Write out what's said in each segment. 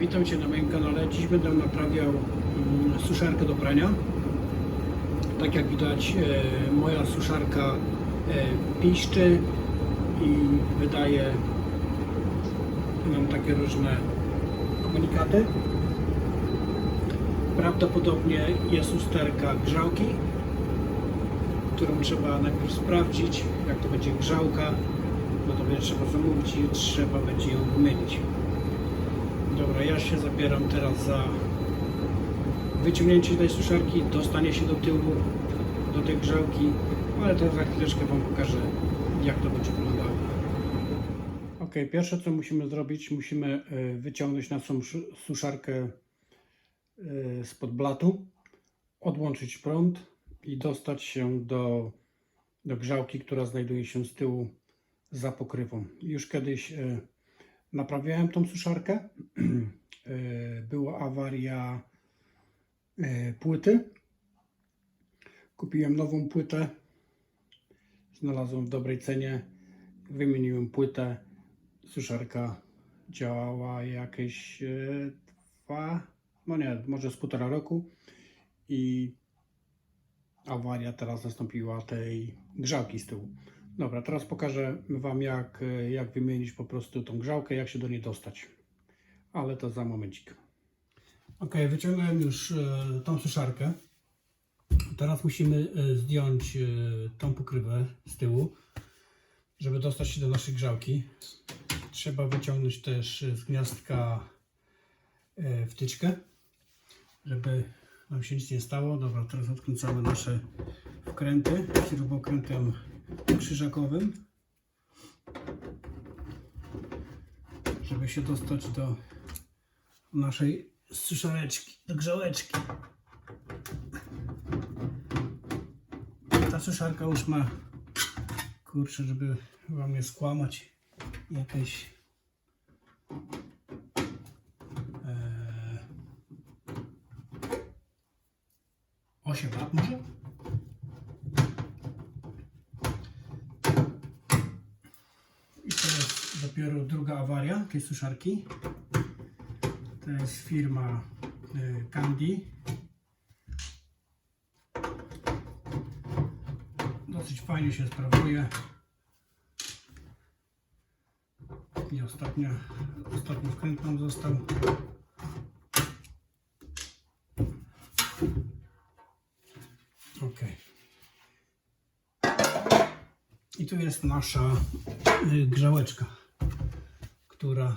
Witam Cię na moim kanale. Dziś będę naprawiał mm, suszarkę do prania. Tak jak widać, e, moja suszarka e, piszczy i wydaje nam takie różne komunikaty. Prawdopodobnie jest usterka grzałki, którą trzeba najpierw sprawdzić, jak to będzie grzałka. No to będzie trzeba zamówić i trzeba będzie ją wymienić. Dobra, ja się zabieram teraz za wyciągnięcie tej suszarki, dostanie się do tyłu, do tej grzałki, ale to za chwileczkę Wam pokażę, jak to będzie wyglądało. Ok, pierwsze co musimy zrobić, musimy e, wyciągnąć naszą sz- suszarkę e, spod blatu, odłączyć prąd i dostać się do, do grzałki, która znajduje się z tyłu za pokrywą. Już kiedyś e, naprawiałem tą suszarkę. E, Była awaria e, płyty. Kupiłem nową płytę. Znalazłem w dobrej cenie. Wymieniłem płytę. Suszarka działała jakieś e, dwa, no nie, może z półtora roku. I awaria teraz nastąpiła tej grzałki z tyłu. Dobra, teraz pokażę Wam jak, e, jak wymienić po prostu tą grzałkę, jak się do niej dostać. Ale to za momencik. Ok, wyciągnąłem już e, tą suszarkę. Teraz musimy e, zdjąć tą pokrywę z tyłu, żeby dostać się do naszej grzałki. Trzeba wyciągnąć też z gniazdka wtyczkę, żeby nam się nic nie stało. Dobra, teraz odkręcamy nasze wkręty śrubokrętem krzyżakowym, żeby się dostać do naszej suszareczki, do grzałeczki. Ta suszarka już ma, kurczę, żeby wam nie skłamać, jakieś e, 8 lat może? I to jest dopiero druga awaria tej suszarki. To jest firma y, Candy. Dosyć fajnie się sprawuje. I ostatnio, ostatni wkręt nam został. Ok. I tu jest nasza y, grzałeczka, która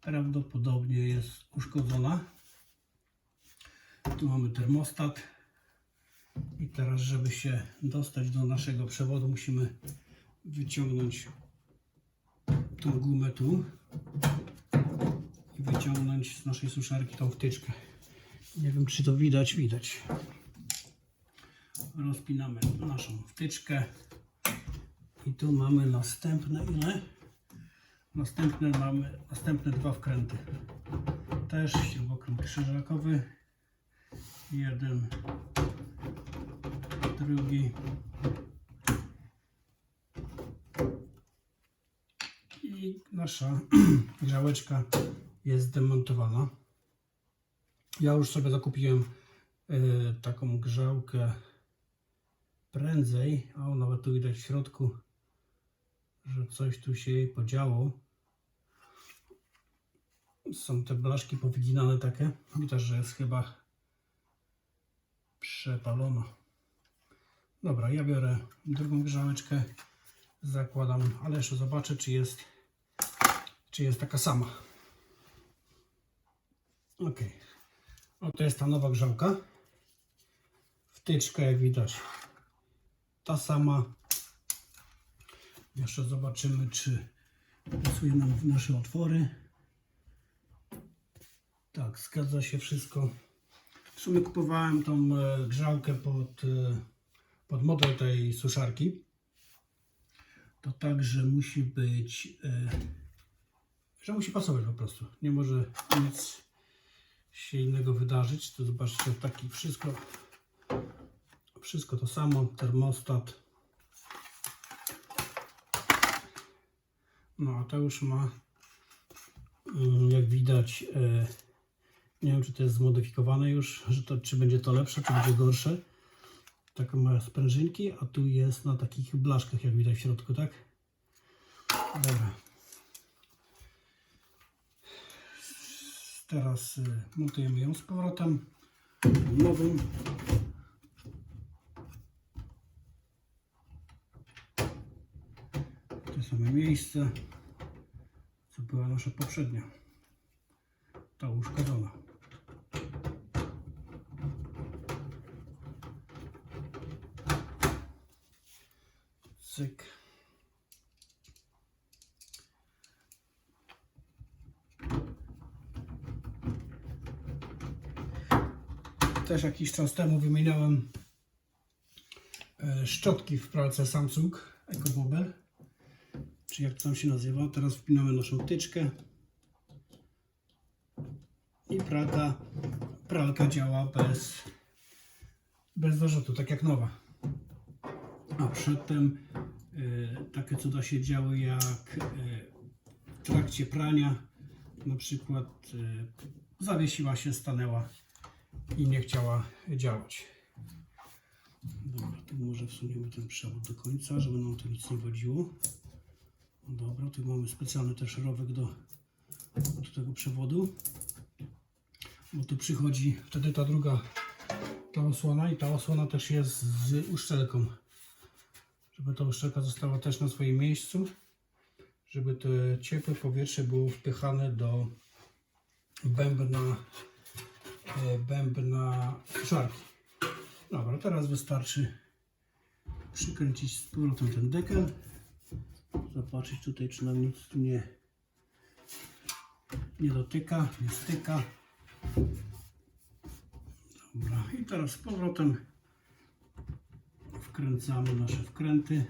prawdopodobnie jest uszkodzona. Tu mamy termostat. I teraz, żeby się dostać do naszego przewodu, musimy wyciągnąć tą gumę tu i wyciągnąć z naszej suszarki tą wtyczkę. Nie wiem, czy to widać. Widać. Rozpinamy naszą wtyczkę. I tu mamy następne ile? Następne mamy następne dwa wkręty. Też śrubokręt krzyżakowy. Jeden, drugi. I nasza grzałeczka jest demontowana. Ja już sobie zakupiłem y, taką grzałkę prędzej, a nawet tu widać w środku, że coś tu się jej podziało. Są te blaszki powyginane takie. Widać, że jest chyba przepalona. Dobra, ja biorę drugą grzałeczkę, zakładam, ale jeszcze zobaczę, czy jest, czy jest taka sama. Ok. Oto jest ta nowa grzałka. Wtyczka, jak widać, ta sama. Jeszcze zobaczymy, czy pasuje nam w nasze otwory. Tak, zgadza się wszystko. W sumie kupowałem tą e, grzałkę pod, e, pod model tej suszarki. To także musi być, e, że musi pasować po prostu. Nie może nic się innego wydarzyć. To zobaczcie, taki wszystko, wszystko to samo, termostat. No a to już ma, mm, jak widać, nie wiem czy to jest zmodyfikowane już, że to, czy będzie to lepsze, czy będzie gorsze. Taka ma sprężynki, a tu jest na takich blaszkach, jak widać w środku, tak? Dobra. Teraz y, montujemy ją z powrotem. Nową. To same miejsce, co była nasza poprzednia. Ta uszkodzona. Cyk. Też jakiś czas temu wymieniałem e, szczotki w pralce Samsung EcoBobel, czy jak tam się nazywa. Teraz wpinamy naszą tyczkę i pralka, pralka działa bez, bez zarzutu, tak jak nowa. A przedtem takie cuda się działy jak e, w trakcie prania na przykład e, zawiesiła się, stanęła i nie chciała działać. Dobra, tu może wsuniemy ten przewód do końca, żeby nam to nic nie wodziło. Dobra, tu mamy specjalny też rowek do, do tego przewodu. Bo tu przychodzi wtedy ta druga ta osłona i ta osłona też jest z uszczelką. Żeby ta uszczelka została też na swoim miejscu. Żeby to ciepłe powietrze było wpychane do bębna e, bębna szarki. Dobra, teraz wystarczy przykręcić z powrotem ten dekel. Zobaczyć tutaj, czy nam nic tu nie, nie dotyka, nie styka. Dobra, i teraz z powrotem wkręcamy nasze wkręty.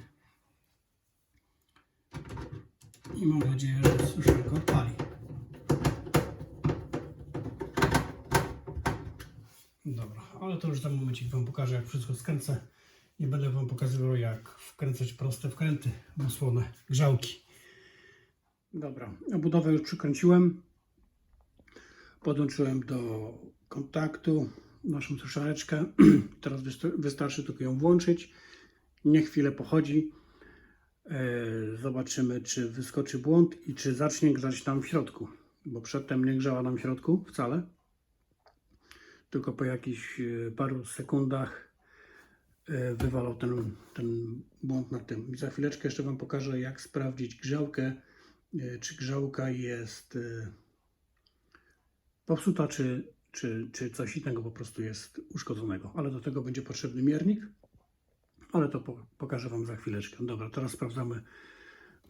I mam nadzieję, że suszarka odpali. Dobra, ale to już za momencik Wam pokażę, jak wszystko skręcę. Nie będę Wam pokazywał, jak wkręcać proste wkręty w osłonę grzałki. Dobra, obudowę już przykręciłem. Podłączyłem do kontaktu naszą suszareczkę. Teraz wysta- wystarczy tylko ją włączyć. Niech chwilę pochodzi. E, Zobaczymy, czy wyskoczy błąd i czy zacznie grzać nam w środku. Bo przedtem nie grzała nam w środku wcale tylko po jakichś e, paru sekundach e, wywalał ten, ten błąd na tym. Za chwileczkę jeszcze Wam pokażę, jak sprawdzić grzałkę, czy grzałka jest popsuta, czy, czy, czy coś innego po prostu jest uszkodzonego. Ale do tego będzie potrzebny miernik, ale to po, pokażę Wam za chwileczkę. Dobra, teraz sprawdzamy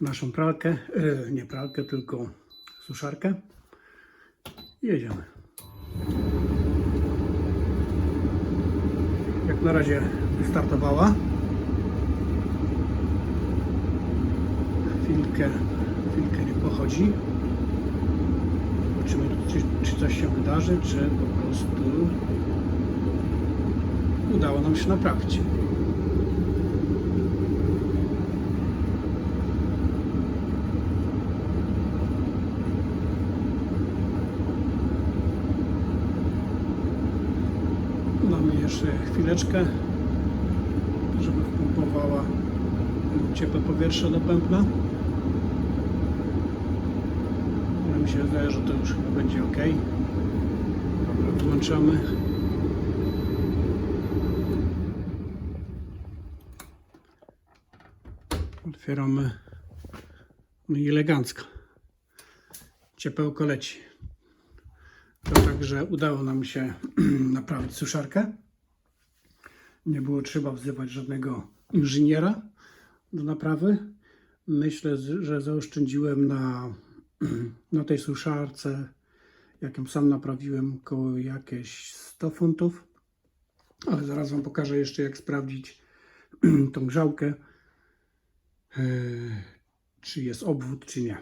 naszą pralkę, e, nie pralkę, tylko suszarkę. Jedziemy. Jak na razie wystartowała. Chwilkę, chwilkę nie pochodzi. Zobaczymy, czy, czy coś się wydarzy, czy po prostu udało nam się naprawić. Damy jeszcze chwileczkę, żeby wpompowała ciepłe powietrze do pępna. Ale mi się wydaje, że to już chyba będzie ok. Dobra, włączamy. Otwieramy. No i elegancko. Ciepełko leci. To także udało nam się naprawić suszarkę. Nie było trzeba wzywać żadnego inżyniera do naprawy. Myślę, że zaoszczędziłem na, na tej suszarce, jak ją sam naprawiłem, około jakieś 100 funtów. Ale zaraz Wam pokażę jeszcze, jak sprawdzić tą grzałkę, e, czy jest obwód, czy nie.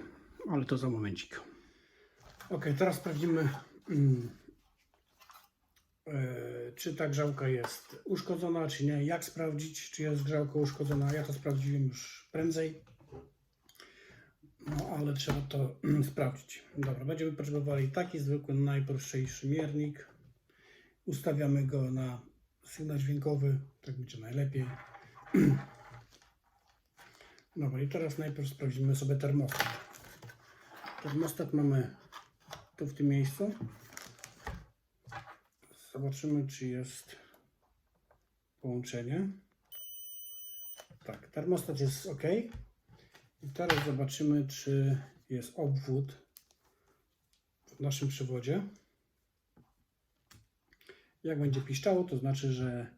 Ale to za momencik. Ok, teraz sprawdzimy, e, czy ta grzałka jest uszkodzona, czy nie. Jak sprawdzić, czy jest grzałka uszkodzona? Ja to sprawdziłem już prędzej. No ale trzeba to sprawdzić. Dobra, będziemy potrzebowali taki zwykły, najprostszy miernik. Ustawiamy go na sygnał dźwiękowy, tak będzie najlepiej. Dobra, i teraz najpierw sprawdzimy sobie termostat. Termostat mamy tu w tym miejscu. Zobaczymy, czy jest połączenie. Tak, termostat jest ok. I teraz zobaczymy, czy jest obwód w naszym przewodzie. Jak będzie piszczało, to znaczy, że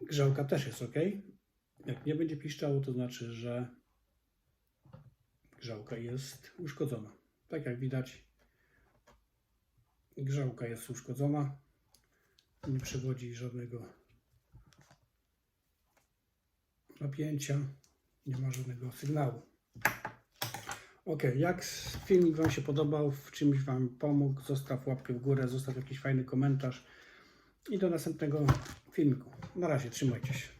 grzałka też jest ok. Jak nie będzie piszczało, to znaczy, że grzałka jest uszkodzona. Tak jak widać, grzałka jest uszkodzona. Nie przewodzi żadnego napięcia. Nie ma żadnego sygnału. Ok, jak filmik Wam się podobał, w czymś Wam pomógł, zostaw łapkę w górę, zostaw jakiś fajny komentarz i do następnego filmiku. Na razie, trzymajcie się.